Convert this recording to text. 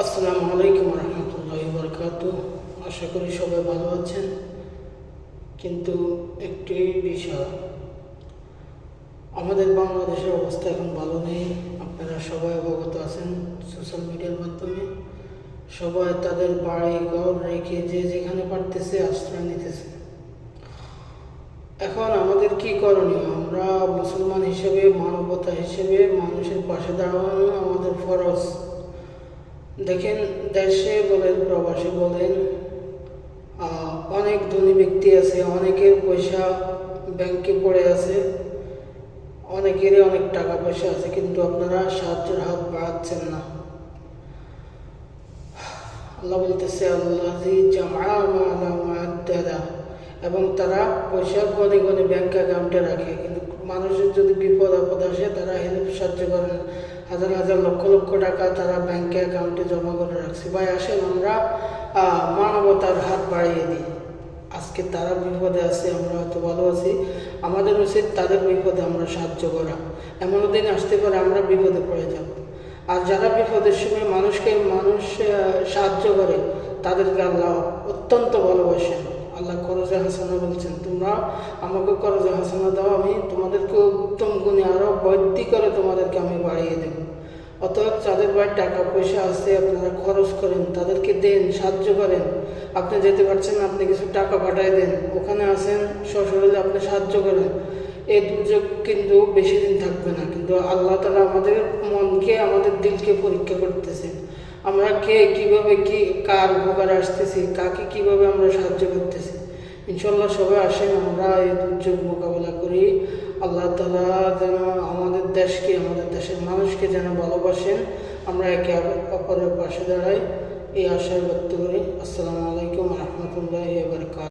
আসসালামু আলাইকুম রহমতুল্লাহ বরকাত আশা করি সবাই ভালো আছেন। কিন্তু একটি বিষয়, আমাদের বাংলাদেশের অবস্থা এখন ভালো নেই। আপনারা সবাই অবগত আছেন সোশ্যাল মিডিয়ার মাধ্যমে। সবাই তাদের বাড়ি ঘর রেখে যে যেখানে পারতেছে আশ্রয় নিতেছে। এখন আমাদের কি করণীয়? আমরা মুসলমান হিসেবে, মানবতা হিসেবে মানুষের পাশে দাঁড়ানো আমাদের ফরজ। দেখেন দেশে বলেন, প্রবাসে বলেন অনেক ধনী ব্যক্তি আছে, অনেকের পয়সা ব্যাংকে পড়ে আছে, অনেকেরই অনেক টাকা পয়সা আছে, কিন্তু আপনারা সাহায্যের হাত বাড়াচ্ছেন না। আল্লাহ বলতেছে, আল্লাহ এবং তারা পয়সা গনে গনে ব্যাংক অ্যাকাউন্টে রাখে। কিন্তু মানুষের যদি বিপদ আপদ আসে, তারা হেল্প সাহায্য করেন হাজার হাজার লক্ষ লক্ষ টাকা তারা ব্যাংকে অ্যাকাউন্টে জমা করে রাখছে। ভাই, আসেন আমরা মানবতার হাত বাড়িয়ে দিই। আজকে তারা বিপদে আছে, আমরা হয়তো ভালো আছি। আমাদের উচিত তাদের বিপদে আমরা সাহায্য করা। এমন দিন আসতে পারে, আমরা বিপদে পড়ে যাব। আর যারা বিপদের সময় মানুষকে মানুষ সাহায্য করে, তাদেরকে আল্লাহ অত্যন্ত ভালোবাসেন। আল্লাহ করজে হাসানা বলছেন, তোমরা আমাকে করজে হাসানা দাও, আমি তোমাদেরকে উত্তম গুণে আরও বৃদ্ধি করে তোমাদেরকে আমি বাড়িয়ে দেব। অতএব যাদের বাড়ির টাকা পয়সা আছে, আপনারা খরচ করেন, তাদেরকে দেন, সাহায্য করেন। আপনি যেতে পারছেন আপনি কিছু টাকা পাঠিয়ে দেন। ওখানে আছেন সশরীরে আপনি সাহায্য করেন। এই দুর্যোগ কিন্তু বেশি দিন থাকবে না। কিন্তু আল্লাহ তালা আমাদের মনকে, আমাদের দিলকে পরীক্ষা করতেছে। আমরা কে কীভাবে কি, কার উপকার আসতেছি, কাকে কীভাবে আমরা সাহায্য করতেছি। ইনশাল্লাহ সবাই আসেন, আমরা এই দুর্যোগ মোকাবেলা করি। আল্লাহ তালা যেন আমাদের দেশকে, আমাদের দেশের মানুষকে যেন ভালোবাসেন। আমরা একে অপরের পাশে দাঁড়াই, এই আশায় ব্যক্ত করি। আসসালামু আলাইকুম রহমতুল্লাহ বারকাত